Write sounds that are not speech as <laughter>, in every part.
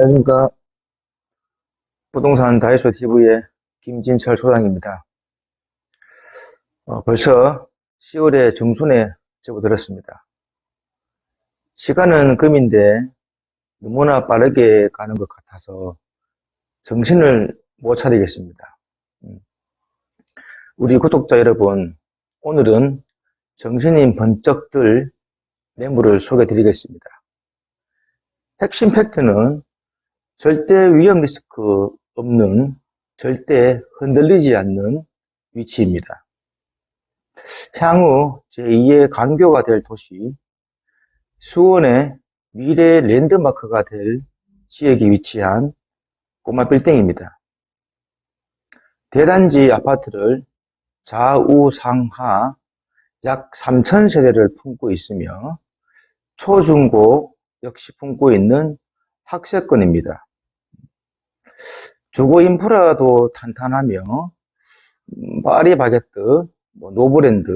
안녕하십니까. 부동산 다이소 TV의 김진철 소장입니다. 어, 벌써 10월의 중순에 접어들었습니다. 시간은 금인데 너무나 빠르게 가는 것 같아서 정신을 못 차리겠습니다. 음. 우리 구독자 여러분, 오늘은 정신이 번쩍 들 매물을 소개해 드리겠습니다. 핵심 팩트는 절대 위험 리스크 없는 절대 흔들리지 않는 위치입니다. 향후 제2의 강교가 될 도시, 수원의 미래 랜드마크가 될 지역에 위치한 꼬마 빌딩입니다. 대단지 아파트를 좌우 상하 약 3,000세대를 품고 있으며 초중고 역시 품고 있는 학세권입니다. 주거 인프라도 탄탄하며 음, 파리 바게뜨, 뭐 노브랜드,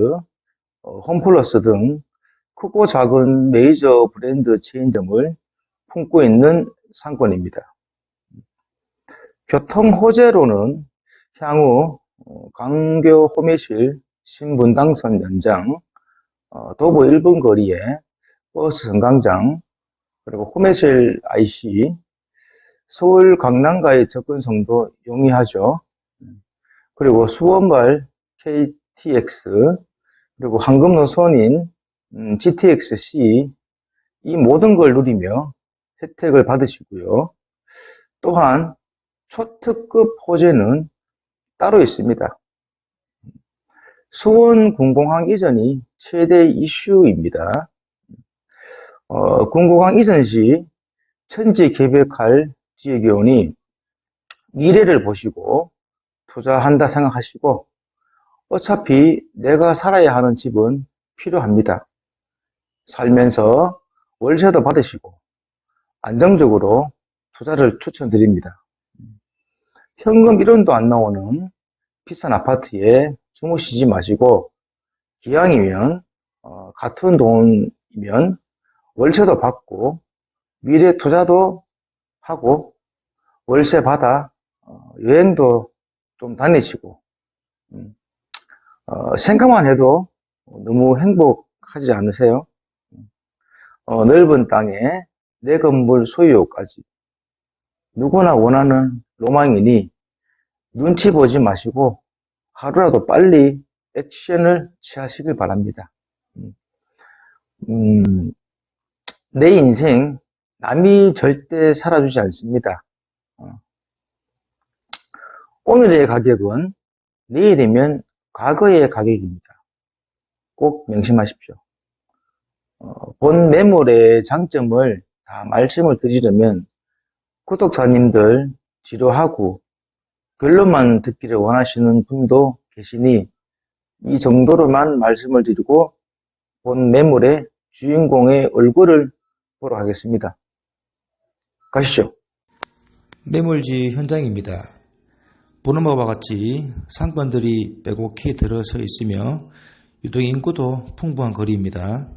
어, 홈플러스 등 크고 작은 메이저 브랜드 체인점을 품고 있는 상권입니다. 교통 호재로는 향후 어, 강교 호매실 신분당선 연장, 어, 도보 1분 거리에 버스 승강장, 그리고 호매실 IC, 서울 강남과의 접근성도 용이하죠. 그리고 수원발 KTX, 그리고 황금 노선인 음, GTX-C 이 모든 걸 누리며 혜택을 받으시고요. 또한 초특급 호재는 따로 있습니다. 수원 군공항 이전이 최대 이슈입니다. 어, 군공항 이전 시 천지 개벽할 오니 미래를 보시고 투자한다 생각하시고 어차피 내가 살아야 하는 집은 필요합니다. 살면서 월세도 받으시고 안정적으로 투자를 추천드립니다. 현금 1원도 안 나오는 비싼 아파트에 주무시지 마시고 기왕이면 어, 같은 돈이면 월세도 받고 미래 투자도 하고 월세 받아 어, 여행도 좀 다니시고 음, 어, 생각만 해도 너무 행복하지 않으세요? 어, 넓은 땅에 내 건물 소유까지 누구나 원하는 로망이니 눈치 보지 마시고 하루라도 빨리 액션을 취하시길 바랍니다. 음, 음, 내 인생 남이 절대 살아주지 않습니다. 어. 오늘의 가격은 내일이면 과거의 가격입니다. 꼭 명심하십시오. 어, 본 매물의 장점을 다 말씀을 드리려면 구독자님들 지루하고 결론만 듣기를 원하시는 분도 계시니 이 정도로만 말씀을 드리고 본 매물의 주인공의 얼굴을 보러 가겠습니다. 가시죠. 매물지 현장입니다. 보는 바와 같이 상권들이 빼곡히 들어서 있으며 유동 인구도 풍부한 거리입니다.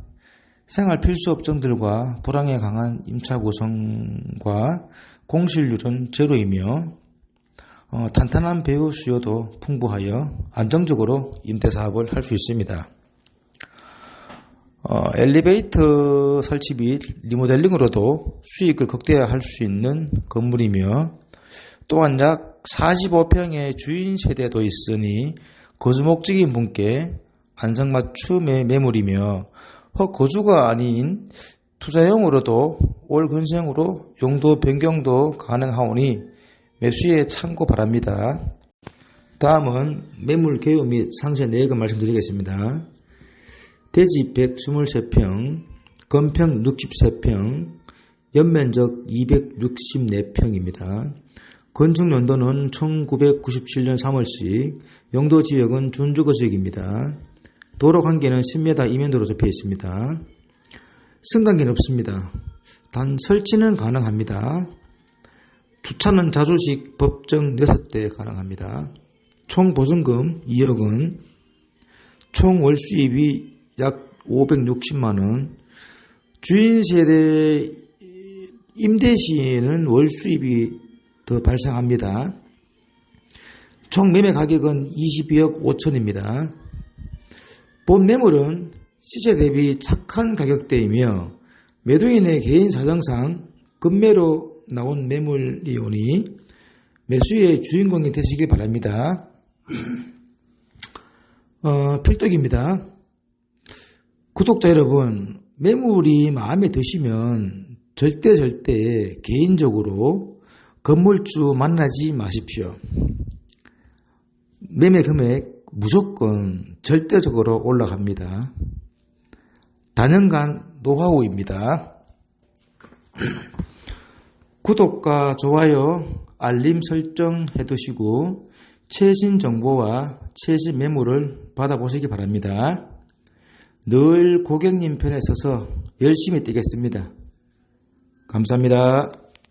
생활 필수 업종들과 불황에 강한 임차 구성과 공실률은 제로이며 어, 탄탄한 배우 수요도 풍부하여 안정적으로 임대 사업을 할 수 있습니다. 어, 엘리베이터 설치 및 리모델링으로도 수익을 극대화할 수 있는 건물이며 또한 약 45평의 주인 세대도 있으니 거주 목적인 분께 안성맞춤의 매물이며 헛 거주가 아닌 투자용으로도 올 근생으로 용도 변경도 가능하오니 매수에 참고 바랍니다. 다음은 매물 개요 및 상세 내역을 말씀드리겠습니다. 대지 123평, 건평 63평, 연면적 264평입니다. 건축 연도는 1997년 3월씩, 용도 지역은 준주거 지역입니다. 도로 관계는 10m 이면도로 접해 있습니다. 승강기는 없습니다. 단 설치는 가능합니다. 주차는 자주식 법정 6대 가능합니다. 총 보증금 2억은 총 월수입이 약 560만 원, 주인 세대 임대 시에는 월 수입이 더 발생합니다. 총 매매 가격은 22억 5천입니다. 본 매물은 시세 대비 착한 가격대이며 매도인의 개인 사정상 급매로 나온 매물이 오니 매수의 주인공이 되시길 바랍니다. <clears throat> 어, 필독입니다. 구독자 여러분, 매물이 마음에 드시면 절대 절대 개인적으로 건물주 만나지 마십시오. 매매 금액 무조건 절대적으로 올라갑니다. 단연간 노하우입니다. <clears throat> 구독과 좋아요, 알림 설정 해두시고 최신 정보와 최신 매물을 받아보시기 바랍니다. 늘 고객님 편에 서서 열심히 뛰겠습니다. 감사합니다.